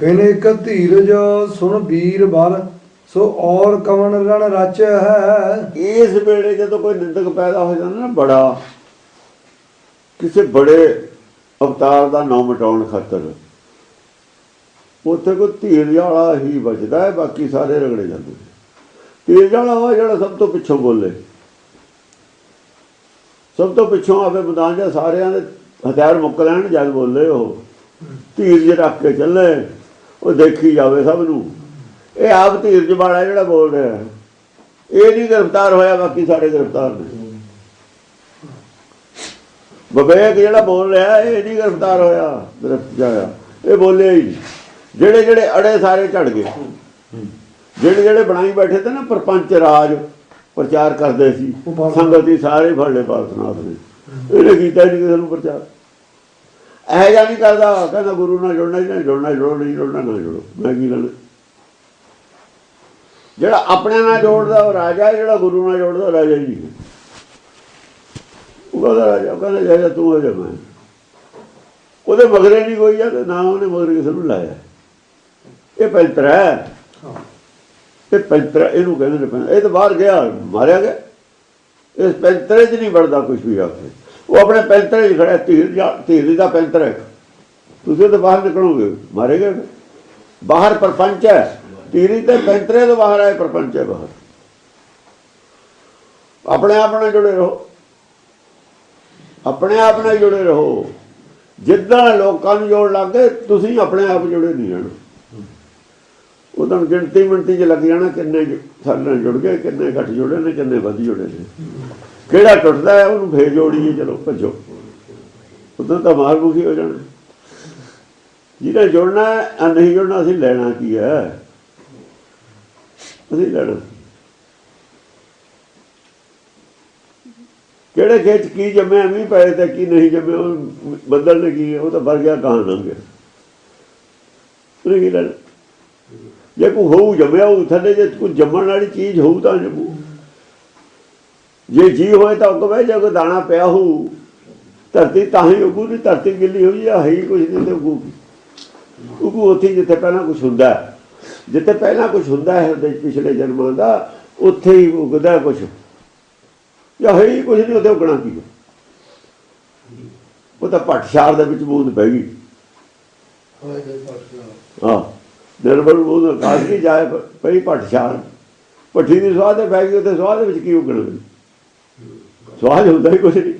ਕਹਿੰਦੇ ਇੱਕ ਧੀਰਜ ਸੁਣ ਵੀਰ ਬਲ, ਸੋ ਔਰ ਕਵਨ ਰਣ ਰਚ ਹੈ? ਇਸ ਵੇਲੇ ਜਦੋਂ ਕੋਈ ਨਿੰਦਕ ਪੈਦਾ ਹੋ ਜਾਂਦਾ ਨਾ ਬੜਾ, ਕਿਸੇ ਬੜੇ ਅਵਤਾਰ ਦਾ ਨਾਮ ਮਿਟਾਉਣ ਖਾਤਰ, ਉੱਥੇ ਕੋਈ ਧੀਰਜ ਵਾਲਾ ਹੀ ਬਚਦਾ ਹੈ, ਬਾਕੀ ਸਾਰੇ ਰਗੜੇ ਜਾਂਦੇ ਨੇ। ਧੀਰਜ ਵਾਲਾ ਉਹ ਜਿਹੜਾ ਸਭ ਤੋਂ ਪਿੱਛੋਂ ਬੋਲੇ। ਸਭ ਤੋਂ ਪਿੱਛੋਂ ਆਵੇ ਮੈਦਾਨ ਜਾਂ ਸਾਰਿਆਂ ਦੇ ਹਥਿਆਰ ਮੁੱਕ ਲੈਣ, ਜਦ ਬੋਲੇ ਉਹ। ਧੀਰਜ ਰੱਖ ਕੇ ਚੱਲੇ। ਉਹ ਦੇਖੀ ਜਾਵੇ ਸਭ ਨੂੰ। ਇਹ ਆਪ ਧੀਰਜ ਵਾਲਾ ਜਿਹੜਾ ਬੋਲ ਰਿਹਾ ਇਹ ਨਹੀਂ ਗ੍ਰਿਫਤਾਰ ਹੋਇਆ ਬਾਕੀ ਸਾਰੇ ਗ੍ਰਿਫਤਾਰ ਨੇ। ਵਿਵੇਕ ਜਿਹੜਾ ਬੋਲ ਰਿਹਾ ਇਹ ਨਹੀਂ ਗ੍ਰਿਫਤਾਰ ਹੋਇਆ ਗ੍ਰਿਫਤ ਜਾਇਆ। ਇਹ ਬੋਲਿਆ ਹੀ। ਜਿਹੜੇ ਜਿਹੜੇ ਅੜੇ ਸਾਰੇ ਝੜ ਗਏ। ਜਿਹੜੇ ਜਿਹੜੇ ਬਣਾਈ ਬੈਠੇ ਤੇ ਨਾ ਪਰਪੰਚ ਰਾਜ ਪ੍ਰਚਾਰ ਕਰਦੇ ਸੀ। ਸੰਗਤ ਹੀ ਸਾਰੇ ਫੜਲੇ ਪਾਸਨਾਥ ਨੇ। ਇਹਨੇ ਕੀਤਾ ਨਹੀਂ ਕਿਸੇ ਨੂੰ ਪ੍ਰਚਾਰ। ਇਹ ਜਾਂ ਨਹੀਂ ਕਰਦਾ ਕਹਿੰਦਾ ਗੁਰੂ ਨਾਲ ਜੁੜਨਾ ਨਹੀਂ ਜੁੜਨਾ ਜੁੜੋ ਨਹੀਂ ਜੁੜਨਾ ਨਾ ਜੁੜੋ। ਮੈਂ ਕੀ ਲੈਣਾ ਜਿਹੜਾ ਆਪਣੇ ਨਾਲ ਜੋੜਦਾ ਉਹ ਰਾਜਾ ਜਿਹੜਾ ਗੁਰੂ ਨਾਲ ਜੋੜਦਾ ਰਾਜਾ ਹੀ ਨਹੀਂ। ਉਹ ਕਹਿੰਦਾ ਰਾਜਾ ਕਹਿੰਦਾ ਜਾ ਤੂੰ ਹੋ ਜਾ ਮੈਂ। ਉਹਦੇ ਮਗਰੇ ਨਹੀਂ ਕੋਈ ਆ ਤੇ ਨਾ ਉਹਨੇ ਮਗਰੇ ਕਿਸੇ ਨੂੰ ਲਾਇਆ। ਇਹ ਪੈਂਤਰ ਹੈ। ਇਹ ਪੈਂਤਰ ਇਹਨੂੰ ਕਹਿੰਦੇ ਨੇ ਇਹ ਤਾਂ ਬਾਹਰ ਗਿਆ ਮਾਰਿਆ ਗਿਆ। ਇਸ ਪੈਂਤਰੇ 'ਚ ਨਹੀਂ ਵੜਦਾ ਕੁਝ ਵੀ ਆਖੇ ਉਹ ਆਪਣੇ ਪੈਂਤਰੇ 'ਚ ਖੜਾ ਧੀਰ ਜਾਂ, ਧੀਰ ਦਾ ਪੈਂਤਰ ਹੈ ਤੁਸੀਂ ਤਾਂ ਬਾਹਰ ਨਿਕਲੋਗੇ ਮਾਰੇ ਗਏ ਬਾਹਰ ਪਰਪੰਚ ਹੈ। ਧੀਰੀ ਤੇ ਪੈਂਤਰੇ ਤੋਂ ਬਾਹਰ ਆਏ ਪਰਪੰਚ ਹੈ ਬਾਹਰ। ਆਪਣੇ ਆਪ ਨਾਲ ਜੁੜੇ ਰਹੋ। ਆਪਣੇ ਆਪ ਨਾਲ ਜੁੜੇ ਰਹੋ। ਜਿੱਦਾਂ ਲੋਕਾਂ ਨੂੰ ਜੋੜ ਲੱਗੇ ਤੁਸੀਂ ਆਪਣੇ ਆਪ ਜੁੜੇ ਨਹੀਂ ਰਹਿਣਾ। ਉਦੋਂ ਗਿਣਤੀ ਮਿੰਟੀ 'ਚ ਲੱਗ ਜਾਣਾ ਕਿੰਨੇ ਜ- ਸਾਡੇ ਨਾਲ ਜੁੜ ਗਏ ਕਿੰਨੇ ਘੱਟ ਜੁੜੇ ਨੇ ਕਿੰਨੇ ਵੱਧ ਜੁੜੇ ਨੇ। ਕਿਹੜਾ ਟੁੱਟਦਾ ਹੈ ਉਹਨੂੰ ਫੇਰ ਜੋੜੀਏ ਚਲੋ ਭੱਜੋ। ਉਦੋਂ ਤਾਂ ਮਾਰਮੁਖੀ ਹੋ ਜਾਣਾ। ਜਿਹਨੇ ਜੁੜਨਾ ਹੈ, ਨਹੀਂ ਜੁੜਨਾ ਅਸੀਂ ਲੈਣਾ ਕੀ ਹੈ? ਅਸੀਂ ਲੈਣਾ। ਕਿਹੜੇ ਖੇਤ 'ਚ ਕੀ ਜੰਮਿਆ ਮੀਂਹ ਪਏ ਤੇ ਕੀ ਨਹੀਂ ਜੰਮਿਆ ਉਹ ਬੱਦਲ ਨੇ ਕੀ ਉਹ ਤਾਂ ਵਰ ਗਿਆ ਕਹਾਂ ਲੰਘ ਗਿਆ। ਉਹਨੇ ਕੀ ਲੈਣਾ? ਜੇ ਕੋਈ ਹੋਊ ਜੰਮਿਆ ਉਹ ਥੱਲੇ ਜੇ ਕੋਈ ਜੰਮਣ ਵਾਲੀ ਚੀਜ਼ ਹੋਊ ਤਾਂ ਜੰਮੂ। ਜੇ ਜੀ ਹੋਏ ਤਾਂ ਉਗਵੇ ਜੇ ਕੋਈ ਦਾਣਾ ਪਿਆ ਹੋਊ। ਧਰਤੀ ਤਾਂ ਹੀ ਉਗੂ ਨਹੀਂ ਧਰਤੀ ਗਿੱਲੀ ਹੋਈ ਆ ਹੈ ਹੀ ਕੁਝ ਨਹੀਂ ਤੇ ਉਗੂ ਉਗੂ ਉੱਥੇ ਜਿੱਥੇ ਪਹਿਲਾਂ ਕੁਝ ਹੁੰਦਾ ਹੈ। ਜਿੱਥੇ ਪਹਿਲਾਂ ਕੁਝ ਹੁੰਦਾ ਹੈ ਉਹਦੇ ਪਿਛਲੇ ਜਨਮਾਂ ਦਾ ਉੱਥੇ ਹੀ ਉਗਦਾ ਕੁਝ ਜਾਂ ਹੈ ਹੀ ਕੁਝ ਨਹੀਂ ਉੱਥੇ ਉਗਣਾ ਕੀ ਹੈ। ਉਹ ਤਾਂ ਪਟਸ਼ਾਰ ਦੇ ਵਿੱਚ ਬੂੰਦ ਪੈ ਗਈ। ਹਾਂ। ਨਿਰਮਲ ਬੂੰਦ ਆਕਾਸ਼ ਕੀ ਜਾਏ ਪਈ ਪਟਸ਼ਾਰ ਪੱਠੀ ਦੀ ਸਵਾਦ ਤੇ ਪੈ ਗਈ ਉੱਥੇ ਸਵਾਦ ਦੇ ਵਿੱਚ ਕੀ ਉਗਣਾ ਸਵਾਦ ਹੁੰਦਾ ਹੀ ਕੁਝ ਨਹੀਂ।